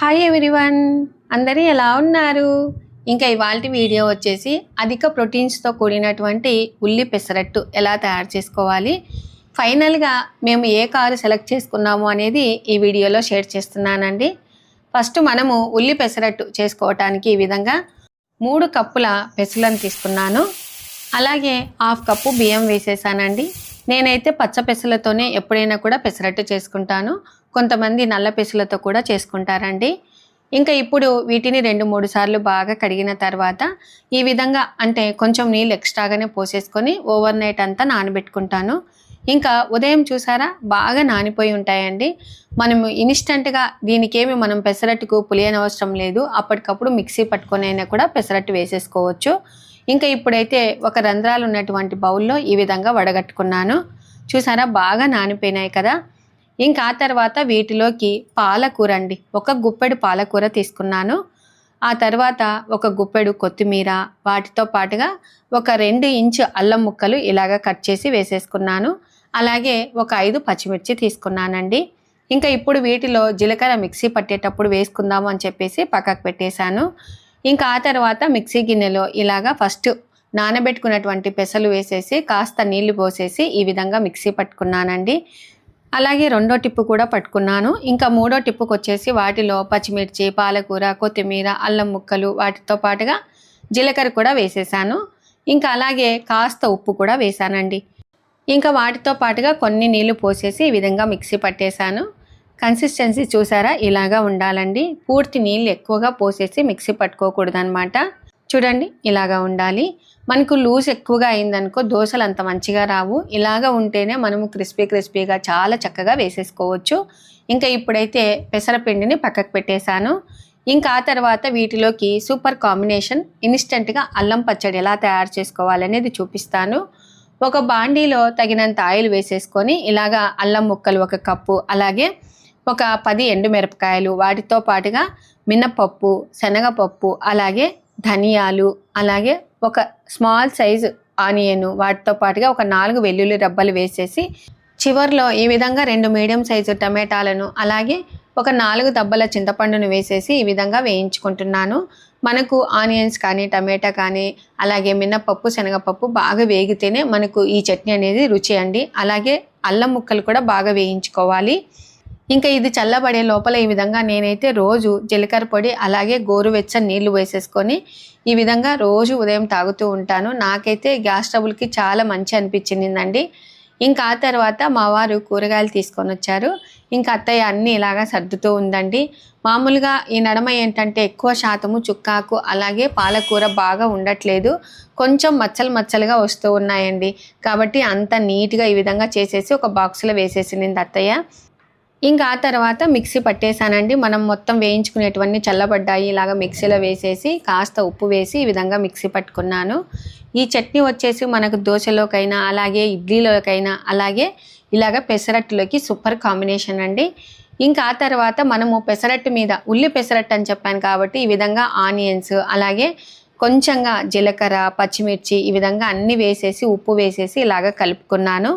Hi everyone అందరూ ఎలా ఉన్నారు? ఇంకా ఇవాళ వీడియో వచ్చేసి అధిక ప్రోటీన్స్తో కూడినటువంటి ఉల్లి పెసరట్టు ఎలా తయారు చేసుకోవాలి? ఫైనల్గా మేము ఏ కారు సెలెక్ట్ చేసుకున్నాము అనేది ఈ వీడియోలో షేర్ చేస్తున్నానండి. ఫస్ట్ మనము ఉల్లి పెసరట్టు చేసుకోవటానికి ఈ విధంగా మూడు కప్పుల పెసలను తీసుకున్నాను. అలాగే హాఫ్ కప్పు బియ్యం వేసేసానండి. నేనైతే పచ్చ పెసలతోనే ఎప్పుడైనా కూడా పెసరట్టు చేసుకుంటాను. కొంతమంది నల్ల పెసులతో కూడా చేసుకుంటారండి. ఇంకా ఇప్పుడు వీటిని రెండు మూడు సార్లు బాగా కడిగిన తర్వాత ఈ విధంగా అంటే కొంచెం నీళ్ళు ఎక్స్ట్రాగానే పోసేసుకొని ఓవర్ నైట్ అంతా నానబెట్టుకుంటాను. ఇంకా ఉదయం చూసారా? బాగా నానిపోయి ఉంటాయండి. మనము ఇన్స్టెంట్గా దీనికేమి మనం పెసరట్టుకు పులియనవసరం లేదు. అప్పటికప్పుడు మిక్సీ పట్టుకొని అయినా కూడా పెసరట్టు వేసేసుకోవచ్చు. ఇంకా ఇప్పుడైతే ఒక రంధ్రాలు ఉన్నటువంటి బౌల్లో ఈ విధంగా వడగట్టుకున్నాను. చూసారా? బాగా నానిపోయినాయి కదా. ఇంకా ఆ తర్వాత వీటిలోకి పాలకూర అండి ఒక గుప్పెడు పాలకూర తీసుకున్నాను. ఆ తర్వాత ఒక గుప్పెడు కొత్తిమీర వాటితో పాటుగా ఒక రెండు ఇంచు అల్లం ముక్కలు ఇలాగ కట్ చేసి వేసేసుకున్నాను. అలాగే ఒక ఐదు పచ్చిమిర్చి తీసుకున్నానండి. ఇంకా ఇప్పుడు వీటిలో జీలకర్ర మిక్సీ పట్టేటప్పుడు వేసుకుందాము అని చెప్పేసి పక్కకు పెట్టేశాను. ఇంకా ఆ తర్వాత మిక్సీ గిన్నెలో ఇలాగా ఫస్ట్ నానబెట్టుకున్నటువంటి పెసలు వేసేసి కాస్త నీళ్ళు పోసేసి ఈ విధంగా మిక్సీ పట్టుకున్నానండి. అలాగే రెండో టిప్పు కూడా పట్టుకున్నాను. ఇంకా మూడో టిప్పుకి వచ్చేసి వాటిలో పచ్చిమిర్చి పాలకూర కొత్తిమీర అల్లం ముక్కలు వాటితో పాటుగా జీలకర్ర కూడా వేసేసాను. ఇంకా అలాగే కాస్త ఉప్పు కూడా వేసానండి. ఇంకా వాటితో పాటుగా కొన్ని నీళ్ళు పోసేసి ఈ విధంగా మిక్సీ పట్టేశాను. కన్సిస్టెన్సీ చూసారా? ఇలాగా ఉండాలండి. పూర్తి నీళ్ళు ఎక్కువగా పోసేసి మిక్సీ పట్టుకోకూడదనమాట చూడండి ఇలాగా ఉండాలి. మనకు లూజ్ ఎక్కువగా అయిందనుకో దోశలు అంత మంచిగా రావు. ఇలాగా ఉంటేనే మనము క్రిస్పీ క్రిస్పీగా చాలా చక్కగా వేసేసుకోవచ్చు. ఇంకా ఇప్పుడైతే పెసరపిండిని పక్కకు పెట్టేశాను. ఇంకా ఆ తర్వాత వీటిలోకి సూపర్ కాంబినేషన్ ఇన్స్టెంట్గా అల్లం పచ్చడి ఎలా తయారు చేసుకోవాలనేది చూపిస్తాను. ఒక బాండీలో తగినంత ఆయిల్ వేసేసుకొని ఇలాగా అల్లం ముక్కలు ఒక కప్పు అలాగే ఒక పది ఎండుమిరపకాయలు వాటితో పాటుగా మినపప్పు శనగపప్పు అలాగే ధనియాలు అలాగే ఒక స్మాల్ సైజు ఆనియన్ వాటితో పాటుగా ఒక నాలుగు వెల్లుల్లి రబ్బలు వేసేసి చివర్లో ఈ విధంగా రెండు మీడియం సైజు టమాటాలను అలాగే ఒక నాలుగు దబ్బల చింతపండును వేసేసి ఈ విధంగా వేయించుకుంటున్నాను. మనకు ఆనియన్స్ కానీ టమాటా కానీ అలాగే మినపప్పు శనగపప్పు బాగా వేగితేనే మనకు ఈ చట్నీ అనేది రుచి అండి. అలాగే అల్లం ముక్కలు కూడా బాగా వేయించుకోవాలి. ఇంకా ఇది చల్లబడే లోపల ఈ విధంగా నేనైతే రోజు జీలకర్ర పొడి అలాగే గోరువెచ్చని నీళ్ళు వేసేసుకొని ఈ విధంగా రోజు ఉదయం తాగుతూ ఉంటాను. నాకైతే గ్యాస్ ట్రబుల్కి చాలా మంచి అనిపించిందండి. ఇంకా ఆ తర్వాత మా వారు కూరగాయలు తీసుకొని వచ్చారు. ఇంకా అత్తయ్య అన్నీ ఇలాగా సర్దుతూ ఉందండి. మామూలుగా ఈ నడమ ఏంటంటే ఎక్కువ శాతము చుక్కాకు అలాగే పాలకూర బాగా ఉండట్లేదు. కొంచెం మచ్చలు మచ్చలుగా వస్తూ ఉన్నాయండి. కాబట్టి అంత నీట్గా ఈ విధంగా చేసేసి ఒక బాక్స్లో వేసేసింది అత్తయ్య. ఇంకా ఆ తర్వాత మిక్సీ పట్టేశానండి. మనం మొత్తం వేయించుకునేటివన్నీ చల్లబడ్డాయి. ఇలాగ మిక్సీలో వేసేసి కాస్త ఉప్పు వేసి ఈ విధంగా మిక్సీ పట్టుకున్నాను. ఈ చట్నీ వచ్చేసి మనకు దోశలోకైనా అలాగే ఇడ్లీలోకైనా అలాగే ఇలాగ పెసరట్టులోకి సూపర్ కాంబినేషన్ అండి. ఇంకా ఆ తర్వాత మనము పెసరట్టు మీద ఉల్లి పెసరట్టు అని చెప్పాను కాబట్టి ఈ విధంగా ఆనియన్స్ అలాగే కొంచెంగా జీలకర్ర పచ్చిమిర్చి ఈ విధంగా అన్నీ వేసేసి ఉప్పు వేసేసి ఇలాగ కలుపుకున్నాను.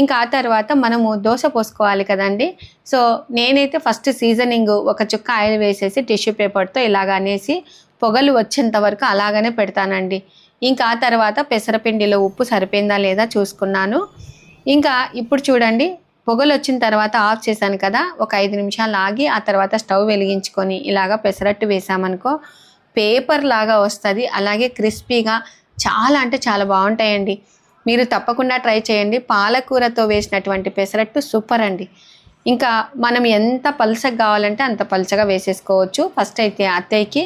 ఇంకా ఆ తర్వాత మనము దోశ పోసుకోవాలి కదండి. సో నేనైతే ఫస్ట్ సీజనింగ్ ఒక చుక్క ఆయిల్ వేసేసి టిష్యూ పేపర్తో ఇలాగ అనేసి పొగలు వచ్చేంత వరకు అలాగనే పెడతానండి. ఇంకా ఆ తర్వాత పెసరపిండిలో ఉప్పు సరిపోయిందా లేదా చూసుకున్నాను. ఇంకా ఇప్పుడు చూడండి పొగలు వచ్చిన తర్వాత ఆఫ్ చేశాను కదా ఒక ఐదు నిమిషాలు ఆగి ఆ తర్వాత స్టవ్ వెలిగించుకొని ఇలాగ పెసరట్టు వేసామనుకో పేపర్ లాగా వస్తుంది. అలాగే క్రిస్పీగా చాలా అంటే చాలా బాగుంటాయండి. మీరు తప్పకుండా ట్రై చేయండి. పాలకూరతో వేసినటువంటి పెసరట్టు సూపర్ అండి. ఇంకా మనం ఎంత పలుచగా కావాలంటే అంత పలుచగా వేసేసుకోవచ్చు. ఫస్ట్ అయితే అత్తయ్యకి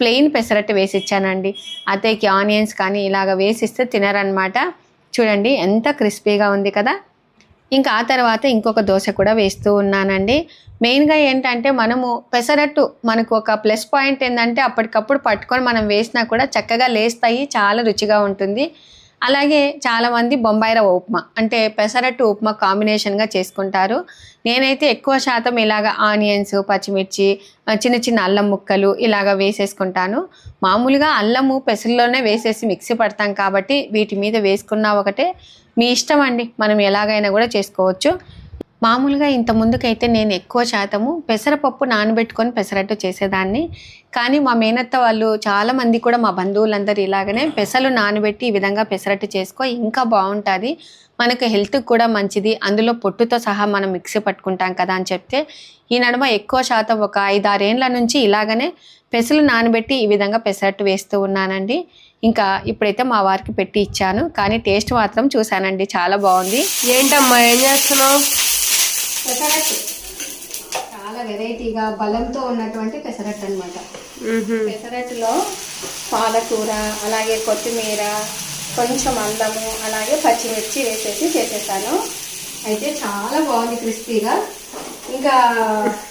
ప్లెయిన్ పెసరట్టు వేసి ఇచ్చానండి అత్తయ్యకి ఆనియన్స్ కానీ ఇలాగ వేసిస్తే తినరనమాట చూడండి ఎంత క్రిస్పీగా ఉంది కదా. ఇంకా ఆ తర్వాత ఇంకొక దోశ కూడా వేస్తూ ఉన్నానండి. మెయిన్గా ఏంటంటే మనము పెసరట్టు మనకు ఒక ప్లస్ పాయింట్ ఏంటంటే అప్పటికప్పుడు పట్టుకొని మనం వేసినా కూడా చక్కగా లేస్తాయి చాలా రుచిగా ఉంటుంది. అలాగే చాలామంది బొంబాయి రవ్వ ఉప్మా అంటే పెసరట్టు ఉప్మా కాంబినేషన్గా చేసుకుంటారు. నేనైతే ఎక్కువ శాతం ఇలాగ ఆనియన్స్ పచ్చిమిర్చి చిన్న చిన్న అల్లం ముక్కలు ఇలాగ వేసేసుకుంటాను. మామూలుగా అల్లము పెసరలోనే వేసేసి మిక్సీ పడతాం కాబట్టి వీటి మీద వేసుకున్నా ఒకటే. మీ ఇష్టం అండి మనం ఎలాగైనా కూడా చేసుకోవచ్చు. మామూలుగా ఇంత ముందుకైతే నేను ఎక్కువ శాతము పెసరపప్పు నానబెట్టుకొని పెసరట్టు చేసేదాన్ని. కానీ మా మేనత్త వాళ్ళు చాలామంది కూడా మా బంధువులందరూ ఇలాగనే పెసలు నానబెట్టి ఈ విధంగా పెసరట్టు చేసుకో ఇంకా బాగుంటుంది. మనకు హెల్త్కి కూడా మంచిది. అందులో పొట్టుతో సహా మనం మిక్సీ పట్టుకుంటాం కదా అని చెప్తే ఈ నడుమ ఎక్కువ శాతం ఒక ఐదారేండ్ల నుంచి ఇలాగనే పెసలు నానబెట్టి ఈ విధంగా పెసరట్టు వేస్తూ ఉన్నానండి. ఇంకా ఇప్పుడైతే మా వారికి పెట్టి ఇచ్చాను. కానీ టేస్ట్ మాత్రం చూశానండి. చాలా బాగుంది. ఏంటమ్మా ఏం చేస్తున్నావు? పెసరట్టు. చాలా వెరైటీగా బలంతో ఉన్నటువంటి పెసరట్టు అనమాట పెసరట్టులో పాలకూర అలాగే కొత్తిమీర కొంచెం అల్లము అలాగే పచ్చిమిర్చి వేసేసి చేసేసాను. అయితే చాలా బాగుంది క్రిస్పీగా. ఇంకా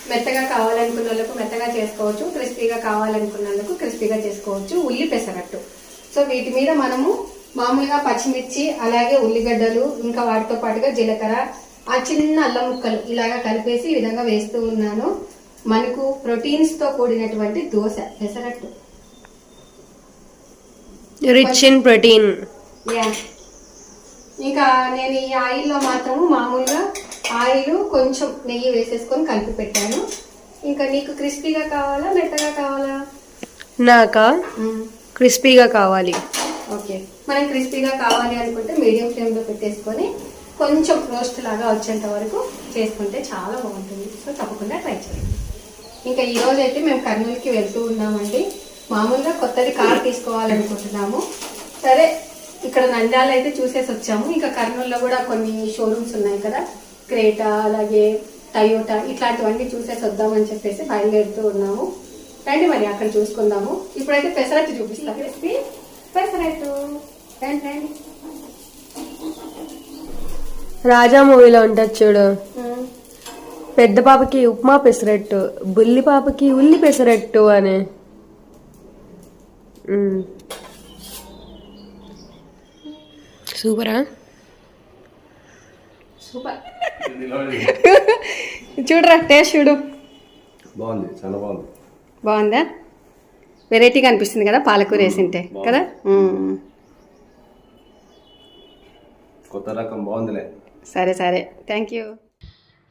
మెత్తగా కావాలనుకున్న వాళ్ళకు మెత్తగా చేసుకోవచ్చు క్రిస్పీగా కావాలనుకున్నందుకు క్రిస్పీగా చేసుకోవచ్చు ఉల్లి పెసరట్టు. సో వీటి మీద మనము మామూలుగా పచ్చిమిర్చి అలాగే ఉల్లిగడ్డలు ఇంకా వాటితో పాటుగా జీలకర్ర ఆ చిన్న అల్లం ముక్కలు ఇలాగా కలిపేసి ఈ విధంగా వేస్తూ ఉన్నాను. మనకు ప్రోటీన్స్తో కూడినటువంటి dosa pesarattu. Rich in protein yeah ఇంకా నేను ఈ ఆయిల్లో మాత్రము మామూలుగా ఆయిల్ కొంచెం నెయ్యి వేసేసుకొని కలిపి పెట్టాను. ఇంకా నీకు క్రిస్పీగా కావాలా మెత్తగా కావాలా? నాకా? క్రిస్పీగా కావాలి. ఓకే. మనం క్రిస్పీగా కావాలి అనుకుంటే మీడియం ఫ్లేమ్లో పెట్టేసుకొని కొంచెం రోస్ట్ లాగా వచ్చేంత వరకు చేసుకుంటే చాలా బాగుంటుంది. సో తప్పకుండా ట్రై చేయండి. ఇంకా ఈరోజు అయితే మేము కర్నూలుకి వెళ్తూ ఉన్నామండి. మామూలుగా కొత్తది కార్ తీసుకోవాలనుకుంటున్నాము. సరే ఇక్కడ నంద్యాల అయితే చూసేసి వచ్చాము. ఇంకా కర్నూలులో కూడా కొన్ని షోరూమ్స్ ఉన్నాయి కదా. క్రేటా అలాగే టయోటా ఇట్లాంటివన్నీ చూసేసి వద్దామని చెప్పేసి బయలుదేరుతూ ఉన్నాము. రండి మరి అక్కడ చూసుకుందాము. ఇప్పుడైతే పెసరట్టు చూపిస్తాం. రెసిపీ పెసరట్టు. రండి రండి. రాజా మూవీలో ఉంటుంది చూడు. పెద్ద పాపకి ఉప్మా పెసరట్టు బుల్లి పాపకి ఉల్లి పెసరట్టు అని. సూపరా? సూపర్. చూడరా టేస్ట్ చూడు. బాగుంది చాలా బాగుంది. బాగుందా? వెరైటీగా అనిపిస్తుంది కదా పాలకూర వేసింటే కదా. కొత్త రకం బాగుందిలే. సరే సరే. థ్యాంక్ యూ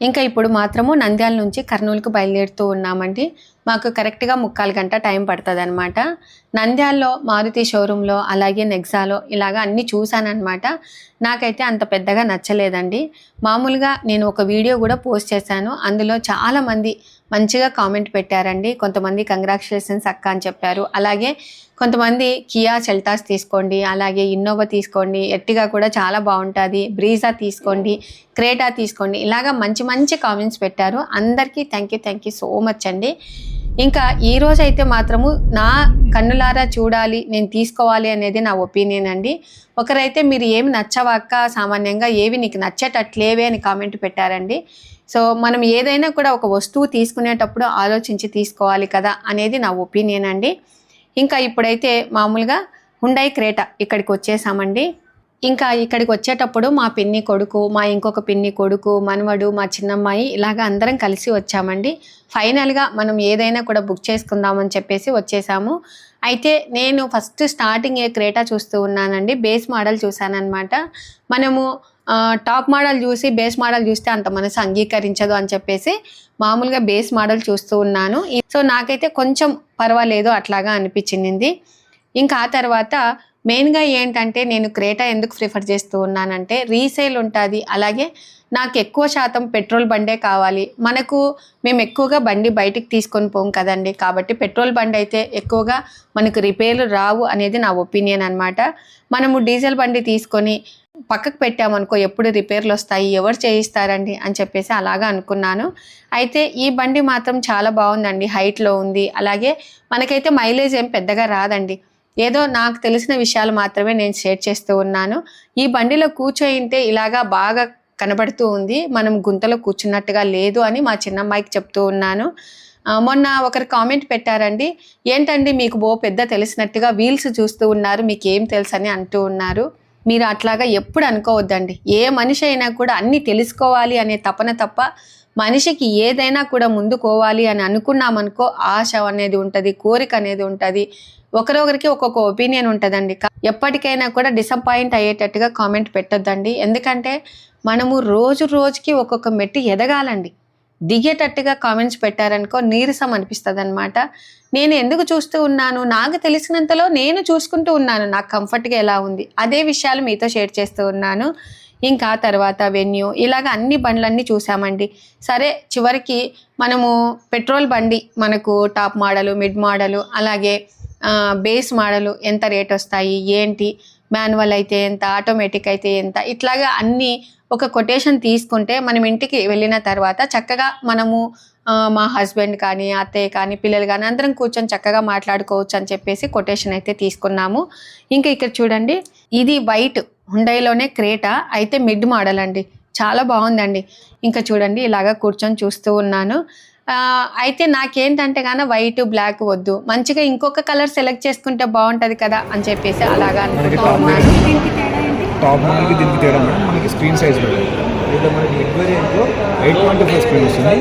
ఇంకా ఇప్పుడు మాత్రము నంద్యాల నుంచి కర్నూలుకు బయలుదేరుతూ ఉన్నామండి. మాకు కరెక్ట్గా ముక్కాలు గంట టైం పడుతుంది అనమాట నంద్యాలలో మారుతి షోరూంలో అలాగే నెక్సాలో ఇలాగ అన్నీ చూశానమాట నాకైతే అంత పెద్దగా నచ్చలేదండి. మామూలుగా నేను ఒక వీడియో కూడా పోస్ట్ చేశాను. అందులో చాలామంది మంచిగా కామెంట్ పెట్టారండి. కొంతమంది కంగ్రాచులేషన్స్ అక్క అని చెప్పారు. అలాగే కొంతమంది కియా సెల్టాస్ తీసుకోండి అలాగే ఇన్నోవా తీసుకోండి. ఎట్టిగా కూడా చాలా బాగుంటుంది. బ్రీజా తీసుకోండి క్రేటా తీసుకోండి. ఇలాగా మంచి మంచి కామెంట్స్ పెట్టారు. అందరికీ thank you thank you so much అండి. ఇంకా ఈ రోజు అయితే మాత్రము నా కన్నులారా చూడాలి నేను తీసుకోవాలి అనేది నా ఒపీనియన్ అండి. ఒకరైతే మీరు ఏమి నచ్చవాక సామాన్యంగా ఏవి నీకు నచ్చేటట్లేవే అని కామెంట్ పెట్టారండి. సో మనం ఏదైనా కూడా ఒక వస్తువు తీసుకునేటప్పుడు ఆలోచించి తీసుకోవాలి కదా అనేది నా ఒపీనియన్ అండి. ఇంకా ఇప్పుడైతే మామూలుగా హుండై క్రేటా ఇక్కడికి వచ్చేసామండి. ఇంకా ఇక్కడికి వచ్చేటప్పుడు మా పిన్ని కొడుకు మా ఇంకొక పిన్ని కొడుకు మనవడు మా చిన్నమ్మాయి ఇలాగ అందరం కలిసి వచ్చామండి. ఫైనల్గా మనం ఏదైనా కూడా బుక్ చేసుకుందామని చెప్పేసి వచ్చేసాము. అయితే నేను ఫస్ట్ స్టార్టింగ్ ఏ క్రేటా చూస్తూ ఉన్నానండి బేస్ మోడల్ చూశానమాట మనము టాప్ మోడల్ చూసి బేస్ మోడల్ చూస్తే అంత మనసు అంగీకరించదు అని చెప్పేసి మామూలుగా బేస్ మోడల్ చూస్తూ ఉన్నాను. సో నాకైతే కొంచెం పర్వాలేదు అట్లాగా అనిపించింది. ఇంకా ఆ తర్వాత మెయిన్గా ఏంటంటే నేను క్రేటా ఎందుకు ప్రిఫర్ చేస్తూ ఉన్నానంటే రీసేల్ ఉంటుంది. అలాగే నాకు ఎక్కువ శాతం పెట్రోల్ బండే కావాలి. మనకు మేము ఎక్కువగా బండి బయటికి తీసుకొని పోం కదండి. కాబట్టి పెట్రోల్ బండి అయితే ఎక్కువగా మనకు రిపేర్లు రావు అనేది నా ఒపీనియన్ అనమాట మనము డీజిల్ బండి తీసుకొని పక్కకు పెట్టామనుకో ఎప్పుడు రిపేర్లు వస్తాయి ఎవరు చేయిస్తారండి అని చెప్పేసి అలాగా అనుకున్నాను. అయితే ఈ బండి మాత్రం చాలా బాగుందండి. హైట్లో ఉంది. అలాగే మనకైతే మైలేజ్ ఏం పెద్దగా రాదండి. ఏదో నాకు తెలిసిన విషయాలు మాత్రమే నేను షేర్ చేస్తూ ఉన్నాను. ఈ బండిలో కూర్చోయింటే ఇలాగా బాగా కనబడుతూ ఉంది. మనం గుంతలో కూర్చున్నట్టుగా లేదు అని మా చిన్నమ్మాయికి చెప్తూ ఉన్నాను. మొన్న ఒకరు కామెంట్ పెట్టారండి. ఏంటండి మీకు బో పెద్ద తెలిసినట్టుగా వీల్స్ చూస్తూ ఉన్నారు మీకు ఏం తెలుసు అని అంటూ ఉన్నారు. మీరు అట్లాగా ఎప్పుడు అనుకోవద్దండి. ఏ మనిషి అయినా కూడా అన్నీ తెలుసుకోవాలి అనే తపన తప్ప మనిషికి ఏదైనా కూడా ముందుకోవాలి అని అనుకున్నామనుకో ఆశ అనేది ఉంటుంది కోరిక అనేది ఉంటుంది. ఒకరొకరికి ఒక్కొక్క ఒపీనియన్ ఉంటుందండి. ఎప్పటికైనా కూడా డిసప్పాయింట్ అయ్యేటట్టుగా కామెంట్ పెట్టొద్దండి. ఎందుకంటే మనము రోజు రోజుకి ఒక్కొక్క మెట్టు ఎదగాలండి. దిగేటట్టుగా కామెంట్స్ పెట్టారనుకో నీరసం అనిపిస్తుంది అనమాట నేను ఎందుకు చూస్తూ ఉన్నాను? నాకు తెలిసినంతలో నేను చూసుకుంటూ ఉన్నాను. నాకు కంఫర్ట్గా ఎలా ఉంది? అదే విషయాలు మీతో షేర్ చేస్తూ ఉన్నాను. ఇంకా తర్వాత వెన్యూ ఇలాగ అన్ని బండ్లన్నీ చూసామండి. సరే చివరికి మనము పెట్రోల్ బండి మనకు టాప్ మోడలు మిడ్ మోడలు అలాగే బేస్ మోడలు ఎంత రేట్ వస్తాయి ఏంటి మాన్యువల్ అయితే ఎంత ఆటోమేటిక్ అయితే ఎంత ఇట్లాగా అన్నీ ఒక కొటేషన్ తీసుకుంటే మనం ఇంటికి వెళ్ళిన తర్వాత చక్కగా మనము మా హస్బెండ్ కానీ అత్తయ్య కానీ పిల్లలు కానీ అందరం కూర్చొని చక్కగా మాట్లాడుకోవచ్చు అని చెప్పేసి కొటేషన్ అయితే తీసుకున్నాము. ఇంకా ఇక్కడ చూడండి ఇది వైట్ హుండైలోనే క్రేటా అయితే మిడ్ మోడల్ అండి. చాలా బాగుందండి. ఇంకా చూడండి ఇలాగా కూర్చొని చూస్తూ ఉన్నాను. అయితే నాకేంటంటే కానీ వైట్ బ్లాక్ వద్దు. మంచిగా ఇంకొక కలర్ సెలెక్ట్ చేసుకుంటే బాగుంటది కదా అని చెప్పేసి అలాగా అనుకుంటూ ఉన్నాను టాప్ మోడల్కి దీనికి తేడా మేడం మనకి స్క్రీన్ సైజ్ ఉంటుంది మనకి mid వేరియంట్లో eight point two five screen వస్తుంది.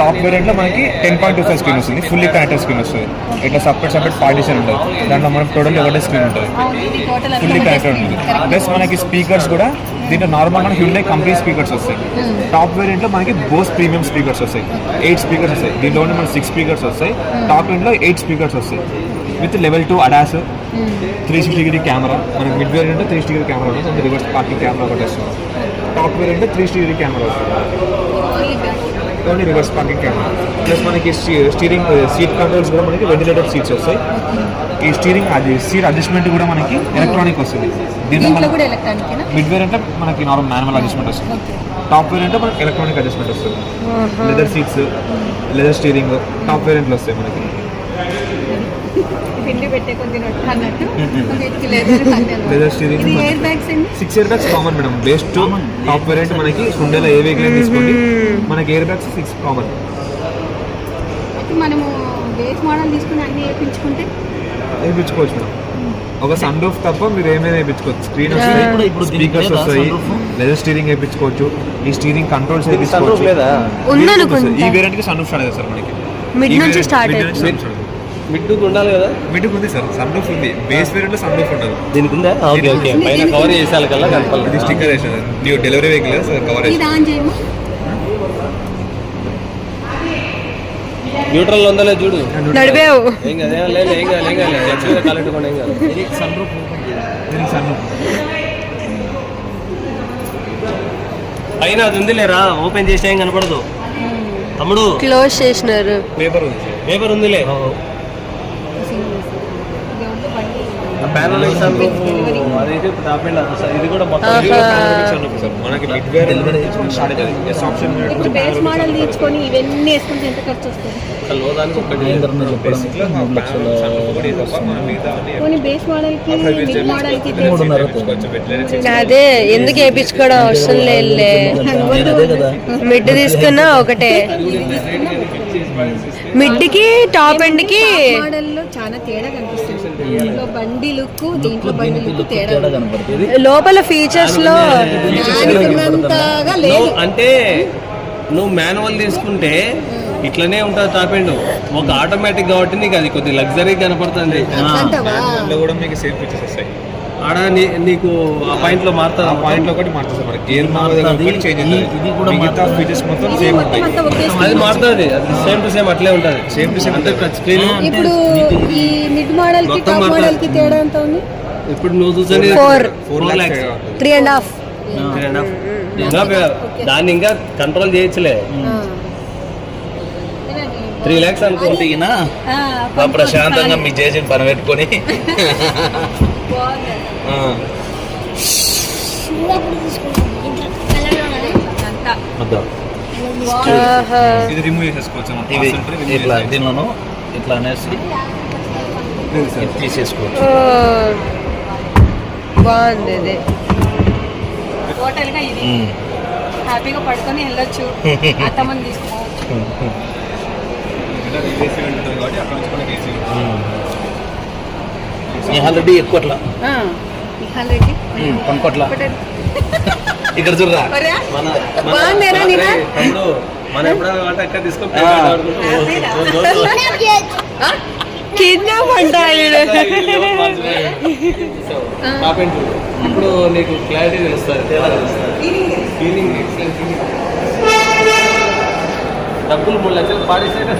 టాప్ వేరియంట్లో మనకి ten point two five screen వస్తుంది. ఫుల్లీ కనెక్టెడ్ స్క్రీన్ వస్తుంది. ఇట్లా సపరేట్ సపరేట్ పార్టీషన్ ఉంటుంది దాంట్లో మనకి టోటల్ ఒకటే స్క్రీన్ ఉంటుంది. ఫుల్లీ కనెక్టెడ్ ఉంటుంది. ప్లస్ మనకి స్పీకర్స్ కూడా దీంట్లో నార్మల్ మనకి హ్యూండే కంపెనీ స్పీకర్స్ వస్తాయి. టాప్ వేరియంట్లో మనకి బోస్ ప్రీమియం స్పీకర్స్ వస్తాయి. ఎయిట్ స్పీకర్స్ వస్తాయి. దీంట్లో మనకి సిక్స్ స్పీకర్స్ వస్తాయి. టాప్ వేరియంట్లో ఎయిట్ స్పీకర్స్ వస్తాయి. With level two ADAS three sixty degree camera మనకి mid variant three sixty degree camera ఉంటుంది. రివర్స్ పార్కింగ్ కెమెరా ఒకటి వస్తుంది. Top variant three degree camera వస్తుంది only reverse parking camera plus మనకి steering seat controls కూడా మనకి ventilator seats వస్తాయి. ఈ స్టీరింగ్ అది సీట్ అడ్జస్ట్మెంట్ కూడా మనకి ఎలక్ట్రానిక్ వస్తుంది. దీంట్లో మిడ్ వేరియంట్ మనకి నార్మల్ మాన్యువల్ అడ్జస్ట్మెంట్ వస్తుంది. టాప్ వేరియంట్ మనకి ఎలక్ట్రానిక్ అడ్జస్ట్మెంట్ వస్తుంది. Leather seats leather steering top వేరియంట్లు వస్తాయి మనకి. పిండి పెట్టే కొద్ది నొట్టు అన్నట్టు. లెదర్ స్టీరింగ్ ఇది ఎయిర్ బ్యాగ్స్ అండి? Six airbags common madam. Base top variant మనకి హుండేలో ఏ వెహికల్ తీసుకోండి. మనకి ఎయిర్ బ్యాగ్స్ సిక్స్ కామన్ మనము బేస్ మోడల్ తీసుకుని అన్ని వేయించుకుంటే? వేయించుకోవచ్చు మేడం. ఒక సన్ రూఫ్ తప్ప మీరు ఏమైనా వేయించుకోవచ్చు. స్క్రీన్ వస్తాయి దీనికి స్పీకర్స్ వస్తాయి? లెదర్ స్టీరింగ్ వేయించుకోవచ్చు ఈ స్టీరింగ్ కంట్రోల్స్ వేయించుకోవచ్చు. ఈ వేరియంట్కి సన్ రూఫ్ స్టార్ట్ సార్ మనకి. ఈ నుంచి variant- మిడ్ ఉండాలి కదా? మిడ్ ఉంది సార్ సన్ రూఫ్ ఉంది. బేస్ వేరియంట్లో సన్ రూఫ్ ఉండదు దీనికి ఉందా ఓకే. ఓకే పైన కవర్ చేసాలి కల్లా కనపాలి ఇది స్టిక్కర్ వేసాను new delivery vehicle sir cover ఇది ఆన్ చేయము? న్యూట్రల్ ఉందా లేదు చూడు. నడిపావు. ఏం కాదు ఏం లేదు ఏం కాదు ఏం కాదు. యాక్చువల్గా కాలెట్టుకోండి ఏం కాదు. సన్ రూఫ్ సన్ రూఫ్ పైన అది ఉంది లేరా ఓపెన్ చేస్తే ఏం కనపడదు. తమ్ముడు. క్లోజ్ చేసినారు. పేపర్ ఉంది పేపర్ ఉందిలే. ప్యానల్ అదైతే టాప్ ఎండ్ అసలు ఇది కూడా మొత్తం ఇది కూడా panoramic sunroof సార్. మనకి మిడ్ వేరియంట్ స్టార్ట్ అవుతుంది ఎస్ ఆప్షన్ ఇప్పుడు బేస్ మోడల్ తీసుకొని ఇవన్నీ వేసుకుంటే ఎంత ఖర్చు వస్తుంది లో దానికి ఒకటి బేసిక్లో మూడు లక్షల ఒకటి తప్ప మన మిగతా అన్ని పోనీ బేస్ మోడల్కి మిడ్ మోడల్కి మూడున్నర కొంచెం వెంటిలేటర్ అదే ఎందుకు వేయించుకోవడం అవసరం లేదులే కదా మిడ్ తీసుకున్నా ఒకటే మిడ్కి టాప్ ఎండ్కి మోడల్లో చాలా తేడా కనిపిస్తుంది బండి లుక్ దీంట్లో బండి లుక్ తేడా తేడా కనపడుతుంది. లోపల ఫీచర్స్లో లేదు. అంటే నువ్వు మాన్యువల్ తీసుకుంటే ఇట్లనే ఉంటుంది టాప్ ఎండ్ ఒక ఆటోమేటిక్ కాబట్టి నీకు అది కొద్ది లగ్జరీ కనపడుతుంది. కూడా మీకు సేమ్ ఫీచర్స్ వస్తాయి. ఆడ నీ- నీకు ఆ పాయింట్లో ఆ మారుతుంది పాయింట్లో ఒకటి మారుతుంది మనకి గేర్ ఇది- కూడా మిగతా ఫీచర్స్ మొత్తం సేమ్ ఉంటాయి. అది మారుతుంది. అది సేమ్ టు సేమ్ అట్లే ఉంటుంది. సేమ్ టు సేమ్ అంటే టచ్ స్క్రీన్ ఇప్పుడు ఈ మిడ్ మోడల్కి మొత్తం టాప్ మోడల్కి తేడా ఎంత ఉంది? ఇప్పుడు నువ్వు చూసని Four. Four lakhs three and half ఇంకా దాన్ని ఇంకా కంట్రోల్ చేయొచ్చులే. త్రీ ల్యాక్స్ అనుకో దిగినా ప్రశాంతంగా మీ చేసిన పని పెట్టుకొని ఆ. ఇది రిమూవ్ చేసేసుకోవచ్చు ఇట్లా. దీనిలోను ఇట్లా అనేసి తీసేసుకోవచ్చు. బాగుంది ఇది. టోటల్గా ఇది. హ్యాపీగా పడుకొని వెళ్ళొచ్చు. అత్తమ్మని తీసుకోవచ్చు ఆల్రెడీ ఎక్కువ అట్లా కొనుక్కోట్లా. ఇక్కడ చూడరా? మన బాగుందేనా మన ఎప్పుడైనా అక్కడ ఇప్పుడు నీకు క్లారిటీ తెలుస్తుంది డబ్బులు మూడు లక్షలు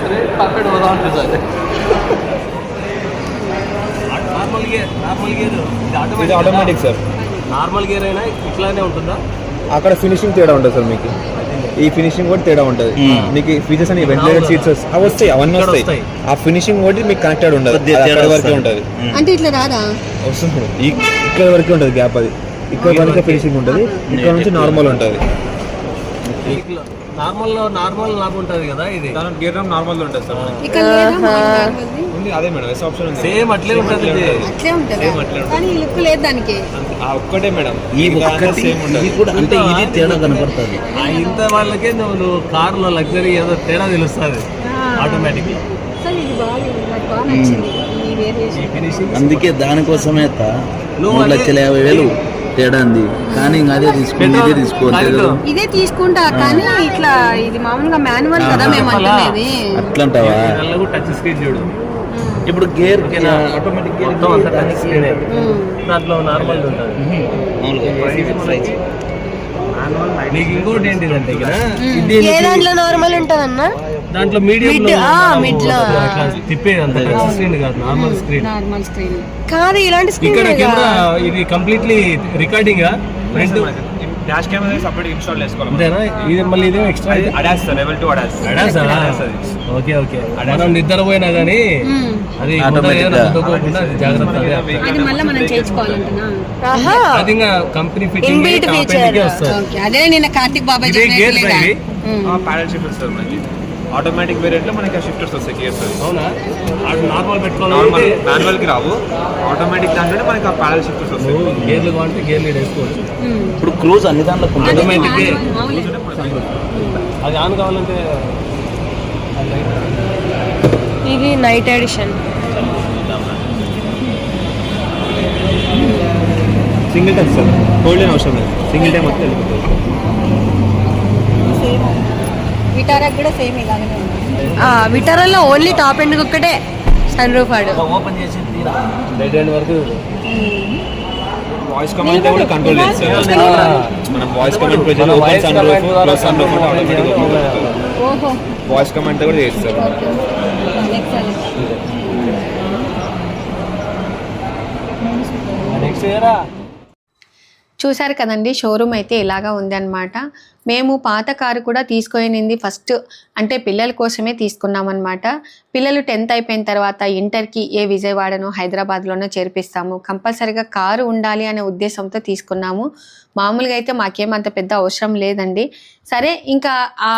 సరే పాపెంట్ పోదా ఉంటుంది గేర్ నార్మల్ గేర్ ఇది ఆటోమేటిక్ సార్ నార్మల్ గేర్ అయినా ఇట్లానే ఉంటుందా? అక్కడ ఫినిషింగ్ తేడా ఉంటుంది సార్ మీకు. ఈ ఫినిషింగ్ కూడా తేడా ఉంటుంది. మీకు ఫీచర్స్ అని వెంటిలేటెడ్ సీట్స్ అవి వస్తాయి అవన్నీ ఇక్కడ వస్తాయి. ఆ ఫినిషింగ్ కూడా మీకు కనెక్టెడ్ ఉండదు. అక్కడ వరకే. ఉంటుంది. అంటే ఇట్లా రాదా? వస్తుంది ఇక్కడ వరకే ఉంటుంది గ్యాప్ అది. ఇక్కడ వరకే ఫినిషింగ్ ఉంటుంది. ఇక్కడ నుంచి నార్మల్ ఉంటుంది. నార్మల్ నార్మల్ నాకు ఉంటుంది కదా ఇది. గేర్ నార్మల్ ఉంటుంది సార్ ఇక్కడ లేదా మామూలుగా ఉంది. అదే మేడం ఎస్ ఆప్షన్ ఉంది. సేమ్ అట్లే ఉంటుంది ఇది. అట్లే ఉంటుందా? కానీ ఈ లుక్ లేదు దానికి. ఆ ఒక్కటే మేడం. ఈ ఒక్కటి కూడా అంటే ఇది తేడా కనపడుతుంది. ఆ ఇంత వాళ్ళకే నువ్వు నువ్వు కారులో లగ్జరీ ఏదో తేడా తెలుస్తుంది. ఆటోమేటిక్ అసలు ఇది బాగుంది నాకు బాగా నచ్చింది. ఈ వేరియేషన్. ఫినిషింగ్ అందుకే దానికోసమే మూడు లక్షల యాభై వేలు. తేడా ఉంది కానీ ఇంకా అదే తీసుకోండి ఇదే తీసుకోవాలి ఇదే తీసుకుంటా కానీ ఇట్లా ఇది మామూలుగా మాన్యువల్ కదా మేము అంటున్నది. అట్లంటావా? టచ్ స్క్రీన్ చూడు. ఇప్పుడు గేర్ ఆటోమేటిక్ మొత్తం అంతా టచ్ స్క్రీన్. దాంట్లో నార్మల్ ఉంటుంది. నీకు ఇంకోటి ఏంటిదంటే ఇక్కడ? ఇది ఏ దాంట్లో నార్మల్ ఉంటుందన్నా? దాంట్లో మీడియం mid లో. తిప్పేది అంత స్క్రీన్ కాదు నార్మల్ స్క్రీన్ నార్మల్ స్క్రీన్ కాదు ఇలాంటి ఇక్కడ స్క్రీన్ కెమెరా ఇది completely recording front dash camera separate install చేసుకోవాలి అంతేనా? ఇది మళ్ళీ ఇదే extra ADAS sir level two ADAS okay okay. మనం నిద్రపోయినా కానీ అది జాగ్రత్త అదే మళ్ళీ మనం ఇంకా కంపెనీ ఫిట్టింగ్. వస్తుంది. ఓకే. అదే నిన్న కార్తిక్ బాబాయ్ చెప్పినట్లేదా ఇది? ప్యాడల్ షిఫ్టర్స్ సార్ మనకి ఆటోమేటిక్ వేరియంట్లో మనకి షిఫ్టర్స్ వస్తాయి గేర్స్ అవునా? అది నార్మల్ నార్మల్ పెట్టుకోవాలంటే మాన్యువల్కి రావు. ఆటోమేటిక్ దాంట్లోనే మనకి ఆ ప్యాడల్ షిఫ్టర్స్ వస్తాయి. గేర్లు కావాలంటే గేర్లు వేసుకోవచ్చు. ఇప్పుడు క్రూజ్ అన్ని దాంట్లో. ఆటోమేటిక్. అది ఆన్ కావాలంటే ఇది night edition single touch sir hold అవసరం లేదు సింగిల్ టైం వస్తే వెళ్ళిపోతుంది. సేమ్ విటారాకి కూడా సేమ్ ఇలాగనే ఉంది. విటారాల్లో ఓన్లీ టాప్ ఎండ్ ఒక్కటే సన్ రూఫ్ ఆడు ఓపెన్ చేసి తీరా. డెడ్ ఎండ్ వరకు. వాయిస్ కమాండ్ కూడా కంట్రోల్ చేస్తారు మనం వాయిస్ కమాండ్ ప్రెజర్ మన open voice sun command roof ద్వారా close sunroof control automatic చేయడం. ఓహో. వాయిస్ కమాండ్ కూడా చేస్తారు. ఎక్సలెంట్ నెక్స్ట్ ఇయరా చూశారు కదండి షోరూమ్ అయితే ఇలాగా ఉందన్నమాట. మేము పాత కారు కూడా తీసుకొనింది ఫస్ట్. అంటే పిల్లల కోసమే తీసుకున్నామన్నమాట. పిల్లలు టెన్త్ అయిపోయిన తర్వాత ఇంటర్కి ఏ విజయవాడనో హైదరాబాద్లోనో చేర్పిస్తాము. కంపల్సరీగా కారు ఉండాలి అనే ఉద్దేశంతో తీసుకున్నాము. మామూలుగా అయితే మాకేం అంత పెద్ద అవసరం లేదండి. సరే ఇంకా ఆ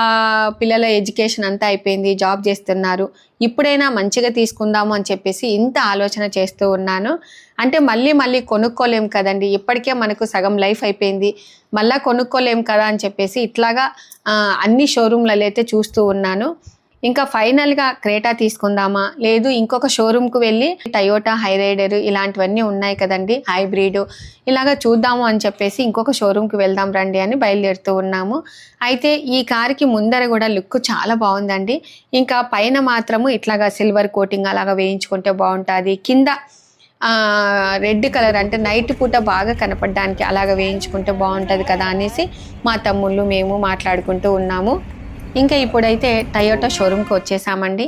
పిల్లల ఎడ్యుకేషన్ అంతా అయిపోయింది. జాబ్ చేస్తున్నారు. ఇప్పుడైనా మంచిగా తీసుకుందాము అని చెప్పేసి ఇంత ఆలోచన చేస్తూ ఉన్నాను. అంటే మళ్ళీ మళ్ళీ కొనుక్కోలేం కదండి. ఇప్పటికే మనకు సగం లైఫ్ అయిపోయింది. మళ్ళీ కొనుక్కోలేం కదా అని చెప్పేసి ఇట్లాగా అన్ని షోరూమ్లలో అయితే చూస్తూ ఉన్నాను. ఇంకా ఫైనల్గా క్రేటా తీసుకుందామా? లేదు ఇంకొక షోరూమ్కి వెళ్ళి టయోటా హైరైడర్ ఇలాంటివన్నీ ఉన్నాయి కదండి హైబ్రిడ్. ఇలాగా చూద్దాము అని చెప్పేసి ఇంకొక షోరూమ్కి వెళ్దాం రండి అని బయలుదేరుతూ ఉన్నాము. అయితే ఈ కార్కి ముందర కూడా లుక్ చాలా బాగుందండి. ఇంకా పైన మాత్రము ఇట్లాగా సిల్వర్ కోటింగ్ అలాగా వేయించుకుంటే బాగుంటుంది. కింద రెడ్ కలర్ అంటే నైట్ పూట బాగా కనపడడానికి అలాగ వేయించుకుంటే బాగుంటుంది కదా అనేసి మా తమ్ముళ్ళు మేము మాట్లాడుకుంటూ ఉన్నాము. ఇంకా ఇప్పుడైతే టయోటా షోరూమ్కి వచ్చేసామండి.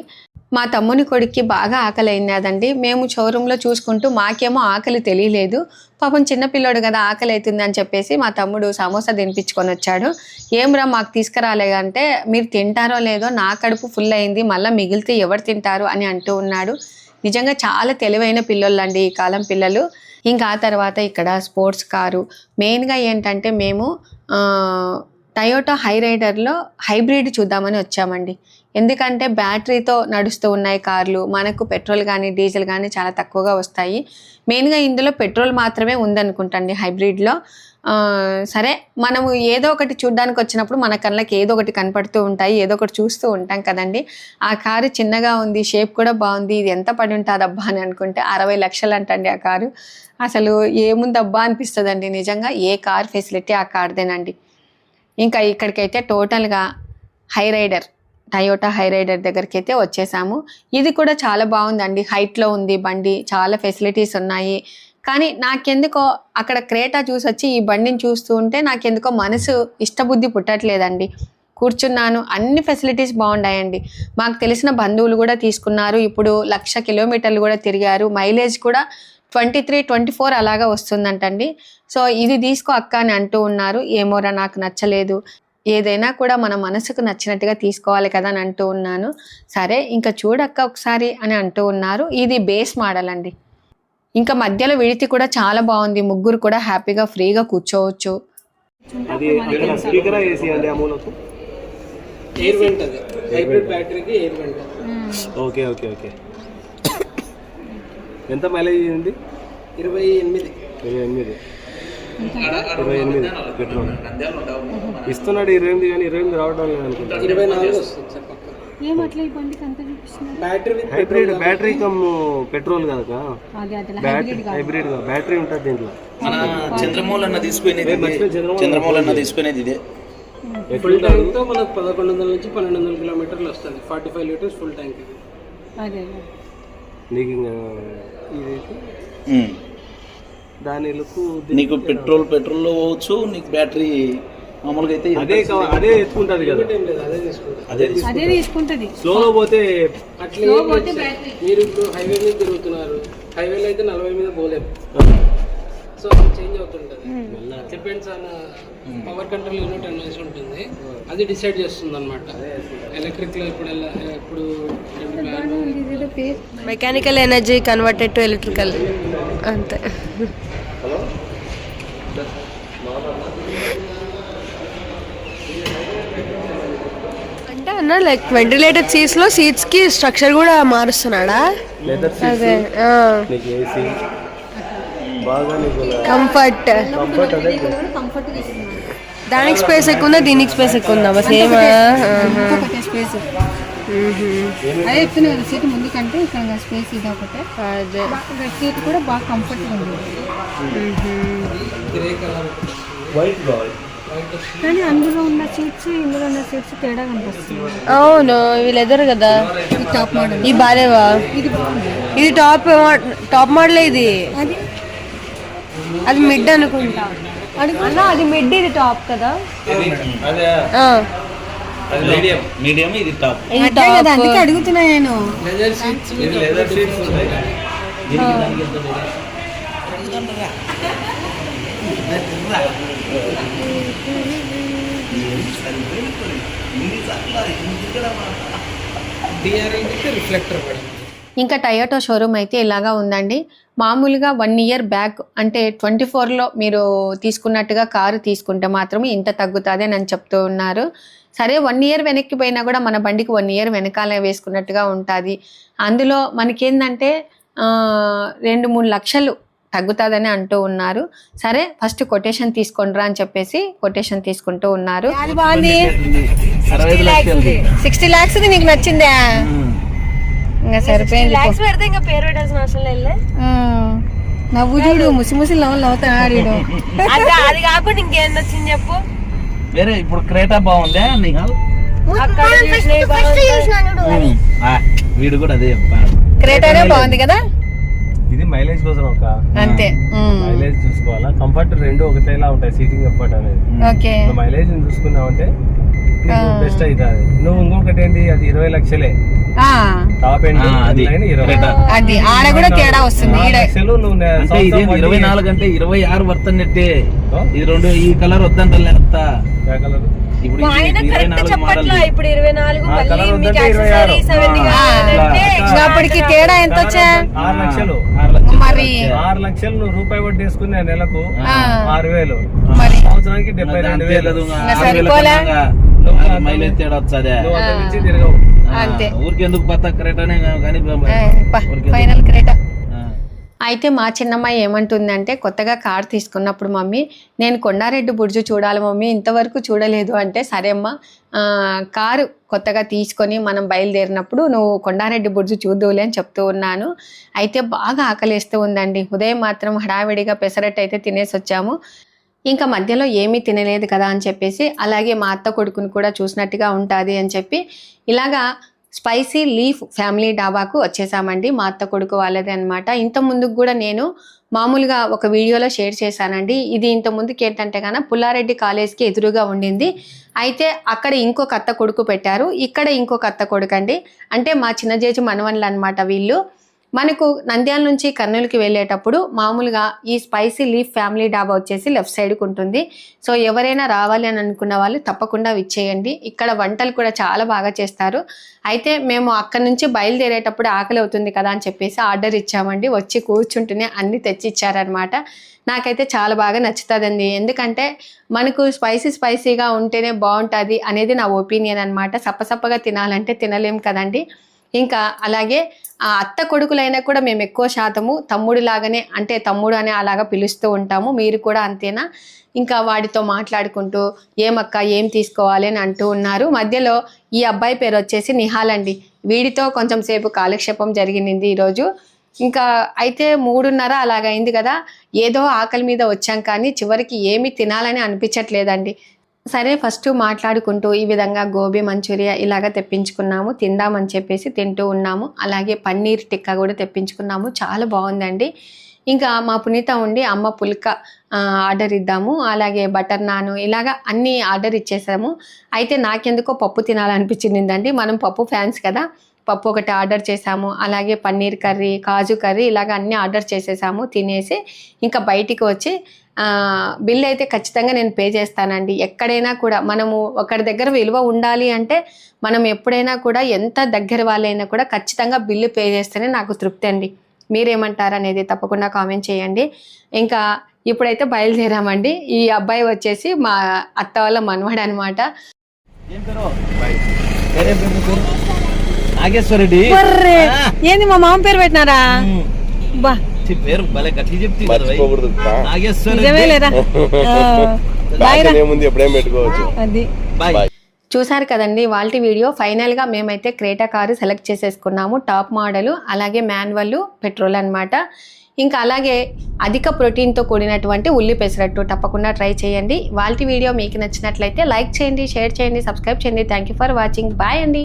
మా తమ్ముని కొడుక్కి బాగా ఆకలి అయినదండి మేము షోరూంలో చూసుకుంటూ మాకేమో ఆకలి తెలియలేదు. పాపం చిన్నపిల్లోడు కదా ఆకలి అవుతుంది అని చెప్పేసి మా తమ్ముడు సమోసా తినిపించుకొని వచ్చాడు. ఏమ్రా మాకు తీసుకురాలే అంటే మీరు తింటారో లేదో నా కడుపు ఫుల్ అయింది మళ్ళీ మిగిలితే ఎవరు తింటారు? అని అంటూ ఉన్నాడు. నిజంగా చాలా తెలివైన పిల్లలండి ఈ కాలం పిల్లలు. ఇంకా ఆ తర్వాత ఇక్కడ స్పోర్ట్స్ కారు. మెయిన్గా ఏంటంటే మేము టయోటా హై రైడర్లో హైబ్రిడ్ చూద్దామని వచ్చామండి. ఎందుకంటే బ్యాటరీతో నడుస్తూ ఉన్నాయి కార్లు. మనకు పెట్రోల్ కానీ డీజిల్ కానీ చాలా తక్కువగా వస్తాయి. మెయిన్గా ఇందులో పెట్రోల్ మాత్రమే ఉందనుకుంటండి హైబ్రిడ్లో. సరే మనము ఏదో ఒకటి చూడ్డానికి వచ్చినప్పుడు మన కళ్ళకి ఏదో ఒకటి కనపడుతూ ఉంటాయి ఏదో ఒకటి చూస్తూ ఉంటాం కదండి. ఆ కారు చిన్నగా ఉంది షేప్ కూడా బాగుంది ఇది ఎంత పడి ఉంటుందబ్బా అని అనుకుంటే అరవై లక్షలు అంటండి ఆ కారు. అసలు ఏముందబ్బా అనిపిస్తుందండి నిజంగా ఏ కార్ ఫెసిలిటీ ఆ కార్దేనండి. ఇంకా ఇక్కడికైతే టోటల్గా Hyryder Toyota Hyryder దగ్గరికి అయితే వచ్చేసాము. ఇది కూడా చాలా బాగుందండి హైట్లో ఉంది బండి చాలా ఫెసిలిటీస్ ఉన్నాయి. కానీ నాకెందుకో అక్కడ క్రేటా చూసి వచ్చి ఈ బండిని చూస్తూ ఉంటే నాకెందుకో మనసు ఇష్టబుద్ధి పుట్టట్లేదండి. కూర్చున్నాను అన్ని ఫెసిలిటీస్ బాగున్నాయండి మాకు తెలిసిన బంధువులు కూడా తీసుకున్నారు. ఇప్పుడు లక్ష కిలోమీటర్లు కూడా తిరిగారు. మైలేజ్ కూడా ట్వంటీ త్రీ ట్వంటీ ఫోర్ అలాగా వస్తుందంటండి. సో ఇది తీసుకో అక్క అని అంటూ ఉన్నారు. ఏమోరా నాకు నచ్చలేదు. ఏదైనా కూడా మన మనసుకు నచ్చినట్టుగా తీసుకోవాలి కదా అని అంటూ ఉన్నాను. సరే ఇంకా చూడక్క ఒకసారి అని అంటూ ఉన్నారు. ఇది బేస్ మోడల్ అండి. ఇంకా మధ్యలో విడితి కూడా చాలా బాగుంది. ముగ్గురు కూడా హ్యాపీగా ఫ్రీగా కూర్చోవచ్చు. అది స్పీకర్ ఏసీ అండి ఆ మూలకు? ఎయిర్ వెంట్ అది hybrid బ్యాటరీకి air vent okay okay okay. ఎంత మైలేజ్ ఉంది? ఇరవై ఎనిమిది. ఇరవై ఎనిమిది. ఇరవై ఎనిమిది. పెట్రోల్. ఇస్తున్నాడు ఇరవై ఎనిమిది కానీ ఇరవై ఎనిమిది రావడం లేదు అనుకుంటా ఇరవై నాలుగు వస్తుంది battery with hybrid battery come petrol కదా బ్యాటరీ హైబ్రిడ్ బ్యాటరీ ఉంటుంది దీంట్లో. మన చంద్రమౌళి అన్న తీసుకునేది. చంద్రమౌళి అన్న తీసుకునేది. ఇదే. ఫుల్ ట్యాంక్తో మనకు పదకొండు వందల నుంచి పన్నెండు వందల కిలోమీటర్లు వస్తుంది. Forty five litres full tank ఇది. నీకు ఇంకా ఇది ఉమ్. దాని లుక్ నీకు పెట్రోల్ పెట్రోల్లో పోవచ్చు నీకు బ్యాటరీ మామూలుగా అయితే అదే అదే ఎత్తుకుంటది కదా. ఏం లేదు అదే అదే తీసుకుంటా. స్లోలో పోతే అట్లా సార్. మీరు ఇప్పుడు హైవే మీద తిరుగుతున్నారు. హైవేలో అయితే నలభై మీద పోలేము సో అది change అవుతుంటది. Depends on power control unit అనేసి ఉంటుంది. అది డిసైడ్ చేస్తుంది అనమాట ఎలక్ట్రిక్లో ఇప్పుడు ఇప్పుడు mechanical energy converted to electrical అంతే అంటే అన్న లైక్ వెంటిలేటెడ్ సీట్స్లో సీట్స్కి స్ట్రక్చర్ కూడా మారుస్తున్నాడా? అదే కంఫర్ట్ దానికి స్పేస్ ఎక్కువ ఉందా? దీనికి స్పేస్ ఎక్కువ ఉందా? సేమ్ స్పేస్ అదే సీట్ ముందు కంటే ఇక్కడ స్పేస్ ఇది ఒకటే. అదే. సీట్ కూడా బాగా కంఫర్ట్గా ఉంది. గ్రే కలర్ వైట్ కావాలి కానీ అందులో ఉన్న సీట్స్ ఇందులో ఉన్న సీట్స్ తేడా కనిపిస్తుంది. అవును ఇవి లెదర్ కదా టాప్ మోడల్ ఈ బాలేవా? ఇది ఇది టాప్ టాప్ మోడల్ ఇది? అది అది మిడ్ అనుకుంటా. అన్న అది మిడ్ ఇది టాప్ కదా? అదే. ఆ, అది మీడియం మీడియం ఇది టాప్ ఇది అదే కదా టాప్ అందుకే అడుగుతున్నా నేను. లెదర్ సీట్స్ ఇది లెదర్ సీట్స్ ఉంటాయి డిఆర్ఎల్ రిఫ్లెక్టర్ ఇంకా టయోటో షోరూమ్ అయితే ఇలాగా ఉందండి. మామూలుగా వన్ ఇయర్ బ్యాక్ అంటే ట్వంటీ ఫోర్లో మీరు తీసుకున్నట్టుగా కారు తీసుకుంటే మాత్రం ఇంత తగ్గుతుంది అని చెప్తూ ఉన్నారు. సరే వన్ ఇయర్ వెనక్కి పోయినా కూడా మన బండికి వన్ ఇయర్ వెనకాల వేసుకున్నట్టుగా ఉంటుంది. అందులో మనకేందంటే రెండు మూడు లక్షలు తగ్గుతుందని అంటూ ఉన్నారు. సరే ఫస్ట్ కొటేషన్ తీసుకోండిరా అని చెప్పేసి కొటేషన్ తీసుకుంటూ ఉన్నారు. సిక్స్టీ లాక్స్ నీకు నచ్చిందా? ఇంకా సరిపోయింది. నవ్వు చూడు ముసి ముసి నవ్వులు నవ్వుతాడు వీడు. అది అది కాకుండా ఇంకేం నచ్చింది చెప్పు. వేరే ఇప్పుడు క్రేటా బాగుందా వీడు కూడా అదే క్రేటానే బాగుంది కదా? ఇది మైలేజ్ కోసం ఒక అంతే. మైలేజ్ చూసుకోవాలా? కంఫర్ట్ రెండు ఒకటేలా ఉంటాయి సీటింగ్ కంఫర్ట్ అనేది. మైలేజ్ చూసుకున్నావంటే బెస్ట్ అవుతుంది. నువ్వు ఇంకొకటి ఏంటి అది ఇరవై లక్షలే. ఆ, టాప్ ఎండ్ అది. అది ఆడ కూడా తేడా వస్తుంది. లక్షలు నువ్వు ఇరవై నాలుగు అంటే ఇరవై ఆరు వర్తన్నట్టే? ఇది రెండు ఈ కలర్ వద్దంటే కలర్? ఇప్పుడు ఆయన కరెక్ట్ చెప్పట్లా ఇప్పుడు ఇరవై నాలుగు మళ్ళీ మీకు. యాక్సెసరీస్ అవన్నీ కావాలంటే అప్పటికి తేడా ఎంత వచ్చా ఆరు లక్షలు మరి ఆరు లక్షలు నువ్వు రూపాయి వడ్డీ వేసుకునే నెలకు ఆరు వేలు. మరి సంవత్సరానికి డెబ్బై రెండు వేలు. సరిపోలే. మైలేజ్ తేడా వచ్చదే తిరగవు. అంతే. ఊరికెందుకు పత్త క్రేటానే కానీ ఫైనల్ క్రేటా. అయితే మా చిన్నమ్మాయి ఏమంటుందంటే కొత్తగా కార్ తీసుకున్నప్పుడు మమ్మీ నేను కొండారెడ్డి బుర్జు చూడాలి మమ్మీ ఇంతవరకు చూడలేదు. అంటే సరే అమ్మా కారు కొత్తగా తీసుకొని మనం బయలుదేరినప్పుడు నువ్వు కొండారెడ్డి బుర్జు చూద్దువులే అని చెప్తూ ఉన్నాను. అయితే బాగా ఆకలిస్తూ ఉందండి. ఉదయం మాత్రం హడావిడిగా పెసరట్టు అయితే తినేసి వచ్చాము. ఇంకా మధ్యలో ఏమీ తినలేదు కదా అని చెప్పేసి అలాగే మా అత్త కొడుకుని కూడా చూసినట్టుగా ఉంటుంది అని చెప్పి ఇలాగా స్పైసీ లీఫ్ ఫ్యామిలీ డాబాకు వచ్చేసామండి. మా అత్త కొడుకు వాళ్ళదే అనమాట ఇంత ముందుకు కూడా నేను మామూలుగా ఒక వీడియోలో షేర్ చేశానండి. ఇది ఇంత ముందుకు ఏంటంటే కనుక పుల్లారెడ్డి కాలేజ్కి ఎదురుగా ఉండింది. అయితే అక్కడ ఇంకొక అత్త కొడుకు పెట్టారు. ఇక్కడ ఇంకొక అత్త కొడుకు అండి అంటే మా చిన్న చిన్నజేజు మనవన్లు అనమాట వీళ్ళు. మనకు నంద్యాల నుంచి కర్నూలుకి వెళ్ళేటప్పుడు మామూలుగా ఈ స్పైసీ లీఫ్ ఫ్యామిలీ డాబా వచ్చేసి లెఫ్ట్ సైడ్కి ఉంటుంది. సో ఎవరైనా రావాలి అని అనుకున్న వాళ్ళు తప్పకుండా విచ్చేయండి. ఇక్కడ వంటలు కూడా చాలా బాగా చేస్తారు. అయితే మేము అక్కడ నుంచి బయలుదేరేటప్పుడు ఆకలి అవుతుంది కదా అని చెప్పేసి ఆర్డర్ ఇచ్చామండి. వచ్చి కూర్చుంటూనే అన్ని తెచ్చి ఇచ్చారనమాట నాకైతే చాలా బాగా నచ్చుతుందండి. ఎందుకంటే మనకు స్పైసీ స్పైసీగా ఉంటేనే బాగుంటుంది అనేది నా ఒపీనియన్ అనమాట సప్పసప్పగా తినాలంటే తినలేం కదండి. ఇంకా అలాగే ఆ అత్త కొడుకులైనా కూడా మేము ఎక్కువ శాతము తమ్ముడు లాగానే అంటే తమ్ముడు అనే అలాగా పిలుస్తూ ఉంటాము. మీరు కూడా అంతేనా? ఇంకా వాడితో మాట్లాడుకుంటూ ఏమక్క ఏం తీసుకోవాలి? అని అంటూ ఉన్నారు. మధ్యలో ఈ అబ్బాయి పేరు వచ్చేసి నిహాల్ అండి వీడితో కొంచెం సేపు కాలక్షేపం జరిగింది ఈరోజు. ఇంకా అయితే మూడున్నర అలాగైంది కదా. ఏదో ఆకలి మీద వచ్చాం కానీ చివరికి ఏమీ తినాలని అనిపించట్లేదండి. సరే ఫస్ట్ మాట్లాడుకుంటూ ఈ విధంగా గోబీ మంచూరియా ఇలాగ తెప్పించుకున్నాము తిందామని చెప్పేసి తింటూ ఉన్నాము. అలాగే పన్నీర్ టిక్కా కూడా తెప్పించుకున్నాము. చాలా బాగుందండి. ఇంకా మా పునీత ఉండి అమ్మ పుల్క ఆర్డర్ ఇద్దాము. అలాగే బటర్ నాను ఇలాగ అన్నీ ఆర్డర్ ఇచ్చేసాము. అయితే నాకెందుకో పప్పు తినాలనిపించిందండి. మనం పప్పు ఫ్యాన్స్ కదా. పప్పు ఒకటి ఆర్డర్ చేసాము. అలాగే పన్నీర్ కర్రీ కాజు కర్రీ ఇలాగ అన్నీ ఆర్డర్ చేసేసాము తినేసి. ఇంకా బయటికి వచ్చి బిల్ అయితే ఖచ్చితంగా నేను పే చేస్తానండి. ఎక్కడైనా కూడా మనము ఒకరి దగ్గర విలువ ఉండాలి అంటే మనం ఎప్పుడైనా కూడా ఎంత దగ్గర వాళ్ళైనా కూడా ఖచ్చితంగా బిల్లు పే చేస్తేనే నాకు తృప్తి అండి. మీరేమంటారు అనేది తప్పకుండా కామెంట్ చేయండి. ఇంకా ఇప్పుడైతే బయలుదేరామండి. ఈ అబ్బాయి వచ్చేసి మా అత్త వాళ్ళ మనవాడు అనమాట ఏంది మా మామ పేరు పెట్టినారా? బా. పేరు భలే గట్టి చెప్తే నాగేశ్వర నిజమే లేదా? ముందు ఎప్పుడేం పెట్టుకోవచ్చు. అది. బాయ్. చూసారు కదండి వాళ్ళ వీడియో. ఫైనల్గా మేమైతే క్రేటా కారు సెలెక్ట్ చేసేసుకున్నాము. టాప్ మోడల్ అలాగే మాన్యువల్ పెట్రోల్ అన్నమాట. ఇంకా అలాగే అధిక ప్రోటీన్తో కూడినటువంటి ఉల్లి పెసరట్టు తప్పకుండా ట్రై చేయండి. వాళ్ళ వీడియో మీకు నచ్చినట్లయితే లైక్ చేయండి షేర్ చేయండి సబ్స్క్రైబ్ చేయండి. Thank you for watching bye అండి.